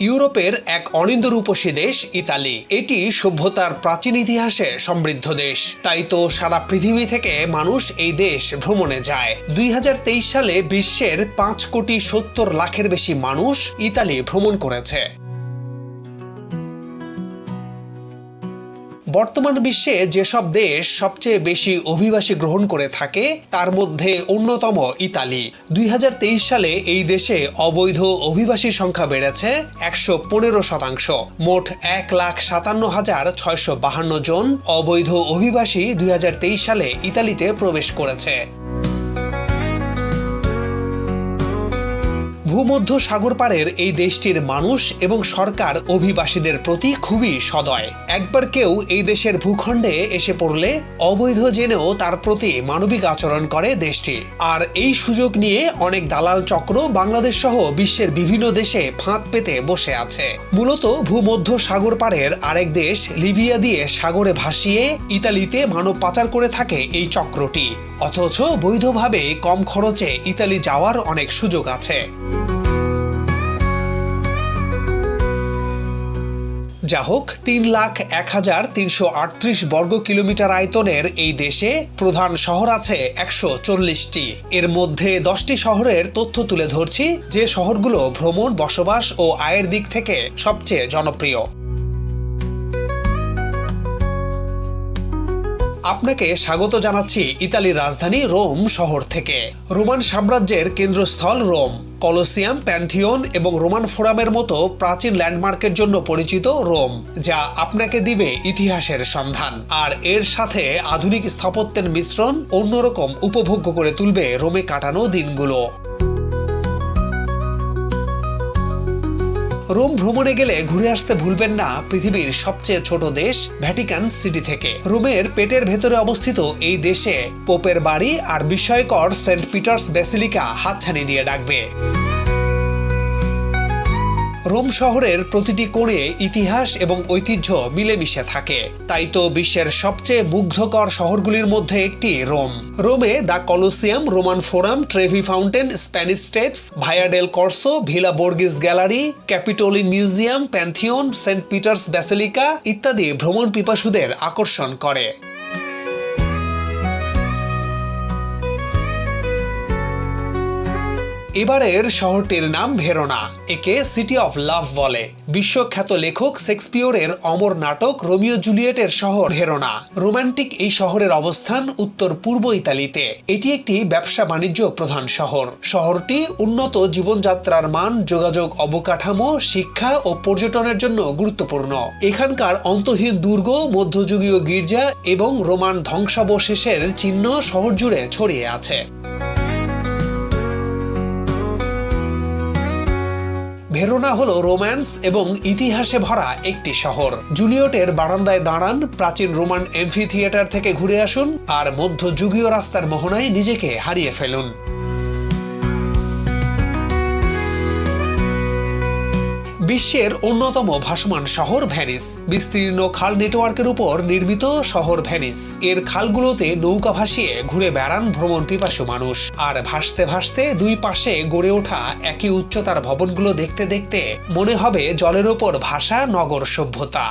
ইউরোপের এক অনিন্দরূপসী দেশ, ইতালি। এটি সভ্যতার প্রাচীন ইতিহাসে সমৃদ্ধ দেশ। তাই তো সারা পৃথিবী থেকে মানুষ এই দেশ ভ্রমণে যায়। দুই হাজার তেইশ সালে বিশ্বের পাঁচ কোটি সত্তর লাখের বেশি মানুষ ইতালি ভ্রমণ করেছে। বর্তমান বিশ্বে যেসব দেশ সবচেয়ে বেশি অভিবাসী গ্রহণ করে থাকে, তার মধ্যে অন্যতম ইতালি। দুই হাজার তেইশ সালে এই দেশে অবৈধ অভিবাসীর সংখ্যা বেড়েছে একশো পনেরো শতাংশ। মোট এক লাখ সাতান্ন হাজার ছয়শো বাহান্ন জন অবৈধ অভিবাসী দুই হাজার তেইশ সালে ইতালিতে প্রবেশ করেছে। ভূমধ্য সাগর পারের এই দেশটির মানুষ এবং সরকার অভিবাসীদের প্রতি খুবই সদয়। একবার কেউ এই দেশের ভূখণ্ডে এসে পড়লে অবৈধ জেনেও তার প্রতি মানবিক আচরণ করে দেশটি। আর এই সুযোগ নিয়ে অনেক দালাল চক্র বাংলাদেশ সহ বিশ্বের বিভিন্ন দেশে ফাঁদ পেতে বসে আছে। মূলত ভূমধ্য সাগর পারের আরেক দেশ লিবিয়া দিয়ে সাগরে ভাসিয়ে ইতালিতে মানব পাচার করে থাকে এই চক্রটি। অথচ বৈধভাবে কম খরচে ইতালি যাওয়ার অনেক সুযোগ আছে। যা হোক, তিন লাখ এক হাজার তিনশো আটত্রিশ বর্গ কিলোমিটার আয়তনের এই দেশে প্রধান শহর আছে একশো চল্লিশটি। এর মধ্যে দশটি শহরের তথ্য তুলে ধরছি, যে শহরগুলো ভ্রমণ, বসবাস ও আয়ের দিক থেকে সবচেয়ে জনপ্রিয়। আপনাকে স্বাগত জানাচ্ছি ইতালির রাজধানী রোম শহর থেকে। রোমান সাম্রাজ্যের কেন্দ্রস্থল রোম। কলোসিয়াম, প্যান্থিয়ন এবং রোমান ফোরামের মতো প্রাচীন ল্যান্ডমার্কের জন্য পরিচিত রোম, যা আপনাকে দিবে ইতিহাসের সন্ধান। আর এর সাথে আধুনিক স্থাপত্যের মিশ্রণ অন্যরকম উপভোগ্য করে তুলবে রোমে কাটানো দিনগুলো। রোম ভ্রমণে গেলে ঘুরে আসতে ভুলবেন না পৃথিবীর সবচেয়ে ছোট দেশ ভ্যাটিকান সিটি থেকে। রোমের পেটের ভেতরে অবস্থিত এই দেশে পোপের বাড়ি আর বিস্ময়কর সেন্ট পিটার্স বেসিলিকা হাতছানি দিয়ে ডাকবে। রোম শহরের প্রতিটি কোণে ইতিহাস এবং ঐতিহ্য মিলেমিশে থাকে। তাই তো বিশ্বের সবচেয়ে মুগ্ধকর শহরগুলির মধ্যে একটি রোম। রোমে the Colosseum, Roman forum, Trevi fountain, Spanish steps via del Corso, villa Borghese gallery, Capitoline museum Pantheon Saint Peter's basilica ইত্যাদি ভ্রমণ পিপাসুদের আকর্ষণ করে। এবারের শহরটির নাম ভেরোনা, একে সিটি অফ লাভ বলে। বিশ্বখ্যাত লেখক শেক্সপিয়রের অমর নাটক রোমিও জুলিয়েটের শহর ভেরোনা। রোমান্টিক এই শহরের অবস্থান উত্তর পূর্ব ইতালিতে। এটি একটি ব্যবসা বাণিজ্য প্রধান শহর। শহরটি উন্নত জীবনযাত্রার মান, যোগাযোগ অবকাঠামো, শিক্ষা ও পর্যটনের জন্য গুরুত্বপূর্ণ। এখানকার অন্তহীন দুর্গ, মধ্যযুগীয় গির্জা এবং রোমান ধ্বংসাবশেষের চিহ্ন শহর জুড়ে ছড়িয়ে আছে। ভেরোনা হল রোম্যান্স এবং ইতিহাসে ভরা একটি শহর। জুলিয়টের বারান্দায় দাঁড়ান প্রাচীন রোমান এমফি থিয়েটার থেকে ঘুরে আসুন আর মধ্যযুগীয় রাস্তার মোহনায় নিজেকে হারিয়ে ফেলুন। বিশ্বের অন্যতম ভাসমান শহর ভ্যানিস বিস্তীর্ণ খাল নেটওয়ার্কের উপর নির্মিত শহর ভ্যানিস এর খালগুলোতে নৌকা ভাসিয়ে ঘুরে বেড়ান ভ্রমণ পিপাসু মানুষ। আর ভাসতে ভাসতে দুই পাশে গড়ে ওঠা একই উচ্চতার ভবনগুলো দেখতে দেখতে মনে হবে জলের ওপর ভাসা নগর সভ্যতা।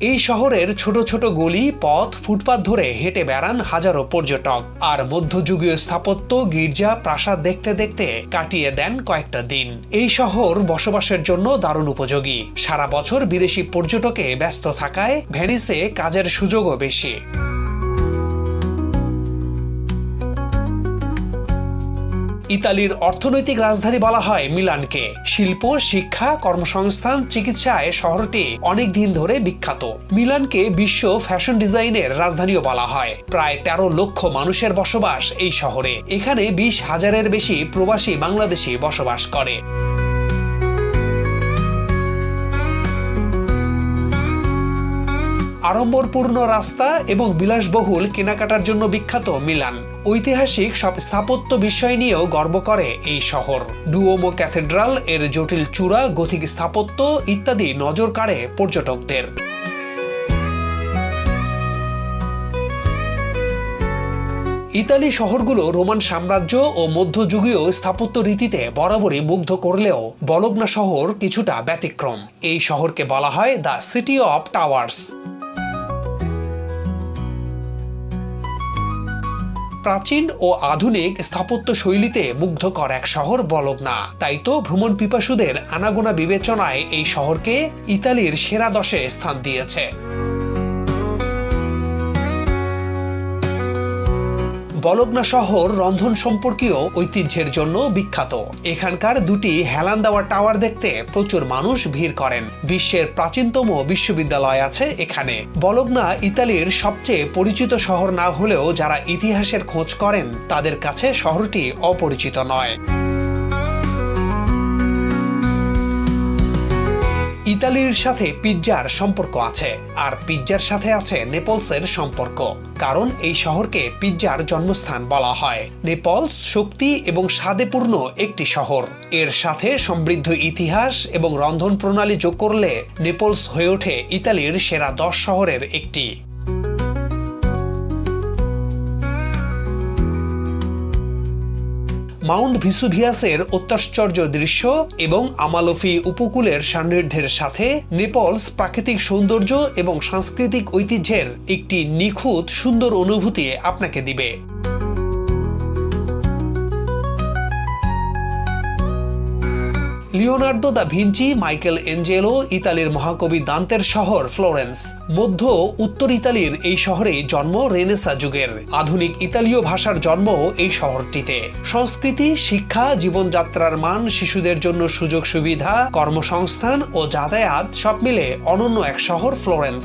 এই শহরের ছোট ছোট গলি, পথ, ফুটপাত ধরে হেঁটে বেড়ান হাজারো পর্যটক। আর মধ্যযুগীয় স্থাপত্য, গির্জা, প্রাসাদ দেখতে দেখতে কাটিয়ে দেন কয়েকটা দিন। এই শহর বসবাসের জন্য দারুণ উপযোগী। সারা বছর বিদেশি পর্যটকে ব্যস্ত থাকায় ভ্যানিসে কাজের সুযোগও বেশি। ইতালির অর্থনৈতিক রাজধানী বলা হয় মিলানকে। শিল্প, শিক্ষা, কর্মসংস্থান, চিকিৎসায় শহরটি অনেক দিন ধরে বিখ্যাত। মিলানকে বিশ্ব ফ্যাশন ডিজাইনের রাজধানীও বলা হয়। প্রায় ১৩ লক্ষ মানুষের বসবাস এই শহরে। এখানে বিশ হাজারের বেশি প্রবাসী বাংলাদেশি বসবাস করে। আড়ম্বরপূর্ণ রাস্তা এবং বিলাসবহুল কেনাকাটার জন্য বিখ্যাত মিলান। ঐতিহাসিক সব স্থাপত্য বিষয় নিয়েও গর্ব করে এই শহর। ডুওমো ক্যাথেড্রাল এর জটিল চূড়া, গথিক স্থাপত্য ইত্যাদি নজর কাড়ে পর্যটকদের। ইতালি শহরগুলো রোমান সাম্রাজ্য ও মধ্যযুগীয় স্থাপত্য রীতিতে বরাবরই মুগ্ধ করলেও বলগ্না শহর কিছুটা ব্যতিক্রম। এই শহরকে বলা হয় দ্য সিটি অফ টাওয়ার্স। প্রাচীন ও আধুনিক স্থাপত্য শৈলীতে মুগ্ধ কর এক শহর বলক না তাই তো ভ্রমণ পিপাসুদের আনাগোনা বিবেচনায় এই শহরকে ইতালির সেরা দশে স্থান দিয়েছে। বলগ্না শহর রন্ধন সম্পর্কীয় ঐতিহ্যের জন্য বিখ্যাত। এখানকার দুটি হেলান দেওয়া টাওয়ার দেখতে প্রচুর মানুষ ভিড় করেন। বিশ্বের প্রাচীনতম বিশ্ববিদ্যালয় আছে এখানে। বলগ্না ইতালির সবচেয়ে পরিচিত শহর না হলেও যারা ইতিহাসের খোঁজ করেন, তাদের কাছে শহরটি অপরিচিত নয়। ইতালির সাথে পিৎজার সম্পর্ক আছে, আর পিৎজার সাথে আছে নেপলসের সম্পর্ক, কারণ এই শহরকে পিৎজার জন্মস্থান বলা হয়। নেপলস শক্তি এবং স্বাদেপূর্ণ একটি শহর। এর সাথে সমৃদ্ধ ইতিহাস এবং রন্ধন প্রণালী যোগ করলে নেপলস হয়ে ওঠে ইতালির সেরা দশ শহরের একটি। মাউন্ট ভিসুভিয়াসের অত্যাশ্চর্য দৃশ্য এবং আমালফি উপকূলের সান্নিধ্যের সাথে নেপলস প্রাকৃতিক সৌন্দর্য এবং সাংস্কৃতিক ঐতিহ্যের একটি নিখুঁত সুন্দর অনুভূতি আপনাকে দিবে। Leonardo da Vinci, Michelangelo, ইতালির মহাকবি দান্তের শহর ফ্লোরেন্স। মধ্য উত্তর ইতালির এই শহরে জন্ম রেনেসা যুগের। আধুনিক ইতালীয় ভাষার জন্ম এই শহরটিতে। সংস্কৃতি, শিক্ষা, জীবনযাত্রার মান, শিশুদের জন্য সুযোগ সুবিধা কর্মসংস্থান ও যাতায়াত সব মিলে অনন্য এক শহর ফ্লোরেন্স।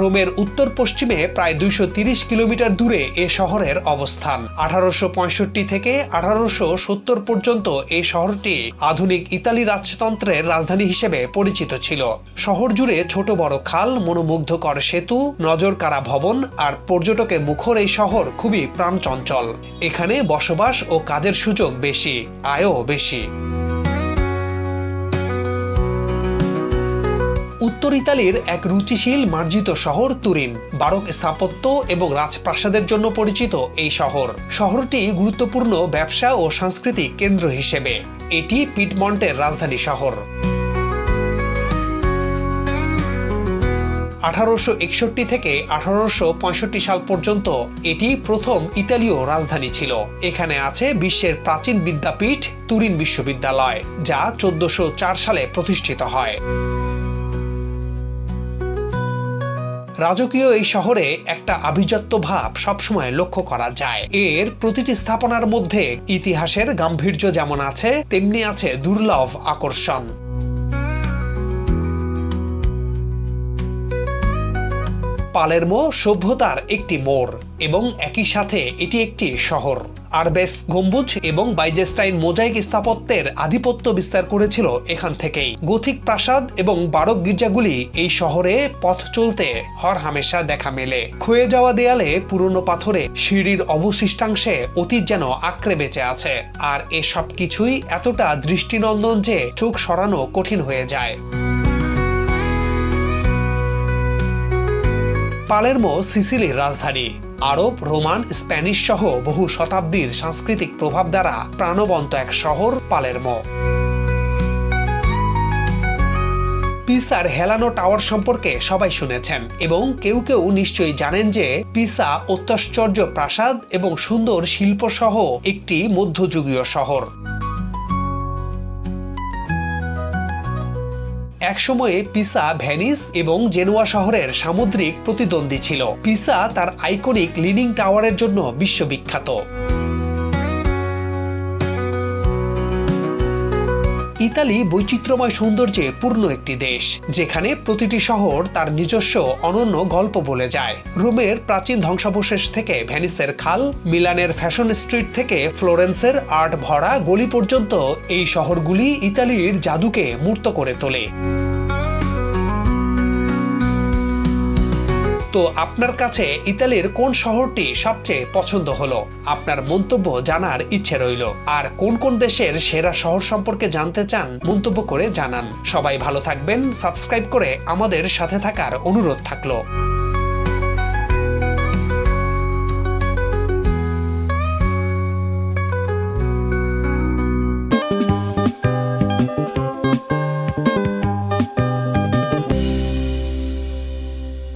রোমের উত্তর পশ্চিমে প্রায় দুইশো কিলোমিটার দূরে এ শহরের অবস্থান। আঠারোশো পঁয়ষট্টি থেকে আঠারোশো সত্তর পর্যন্ত এই শহরটি আধুনিক ইতালি রাজতন্ত্রের রাজধানী হিসেবে পরিচিত ছিল। শহর জুড়ে ছোট বড় খাল, মনোমুগ্ধকর সেতু, নজরকাড়া ভবন আর পর্যটকে মুখর এই শহর খুবই প্রাণচঞ্চল। এখানে বসবাস ও কাজের সুযোগ বেশি, আয়ও বেশি। উত্তর ইতালির এক রুচিশীল মার্জিত শহর তুরিন, বারক স্থাপত্য এবং রাজপ্রাসাদের জন্য পরিচিত এই শহর। শহরটি গুরুত্বপূর্ণ ব্যবসা ও সাংস্কৃতিক কেন্দ্র হিসেবে। এটি পিটমন্টের রাজধানী শহর। আঠারোশো একষট্টি থেকে আঠারোশো পঁয়ষট্টি সাল পর্যন্ত এটি প্রথম ইতালীয় রাজধানী ছিল। এখানে আছে বিশ্বের প্রাচীন বিদ্যাপীঠ তুরিন বিশ্ববিদ্যালয়, যা চোদ্দশো সালে প্রতিষ্ঠিত হয়। রাজকীয় এই শহরে একটা আভিজাত্য ভাব সবসময় লক্ষ্য করা যায়। এর প্রতিটি স্থাপনার মধ্যে ইতিহাসের গাম্ভীর্য যেমন আছে, তেমনি আছে দুর্লভ আকর্ষণ। পালের মো সভ্যতার একটি মোড়। এবং একই সাথে এটি একটি শহর। আরবেস গম্বুজ এবং বাইজেস্টাইন মোজাইক স্থাপত্যের আধিপত্য বিস্তার করেছিল এখান থেকেই। গথিক প্রাসাদ এবং বারক গির্জাগুলি এই শহরে পথ চলতে হর হামেশা দেখা মেলে। ক্ষয়ে যাওয়া দেয়ালে পুরনো পাথরে সিঁড়ির অবশিষ্টাংশে অতীত যেন আঁকড়ে বেঁচে আছে। আর এসব কিছুই এতটা দৃষ্টিনন্দন যে চোখ সরানো কঠিন হয়ে যায়। পালেরমো, সিসিলির রাজধানী। আরব, রোমান, স্প্যানিশ সহ বহু শতাব্দীর সাংস্কৃতিক প্রভাব দ্বারা প্রাণবন্ত এক শহর পালেরমো। পিসার হেলানো টাওয়ার সম্পর্কে সবাই শুনেছেন এবং কেউ কেউ নিশ্চয়ই জানেন যে পিসা অত্যাশ্চর্য প্রাসাদ এবং সুন্দর শিল্পসহ একটি মধ্যযুগীয় শহর। একসময়ে পিসা ভ্যানিস এবং জেনুয়া শহরের সামুদ্রিক প্রতিদ্বন্দ্বী ছিল। পিসা তার আইকনিক লিনিং টাওয়ারের জন্য বিশ্ববিখ্যাত। ইতালি বৈচিত্র্যময় সৌন্দর্যে পূর্ণ একটি দেশ, যেখানে প্রতিটি শহর তার নিজস্ব অনন্য গল্প বলে যায়। রোমের প্রাচীন ধ্বংসাবশেষ থেকে ভ্যানিসের খাল, মিলানের ফ্যাশন স্ট্রিট থেকে ফ্লোরেন্সের আর্ট ভরা গলি পর্যন্ত এই শহরগুলি ইতালির জাদুকে মূর্ত করে তোলে। তো আপনার কাছে ইতালির কোন শহরটি সবচেয়ে পছন্দ হলো? আপনার মন্তব্য জানার ইচ্ছে রইল। আর কোন কোন দেশের সেরা শহর সম্পর্কে জানতে চান, মন্তব্য করে জানান। সবাই ভালো থাকবেন, সাবস্ক্রাইব করে আমাদের সাথে থাকার অনুরোধ থাকল।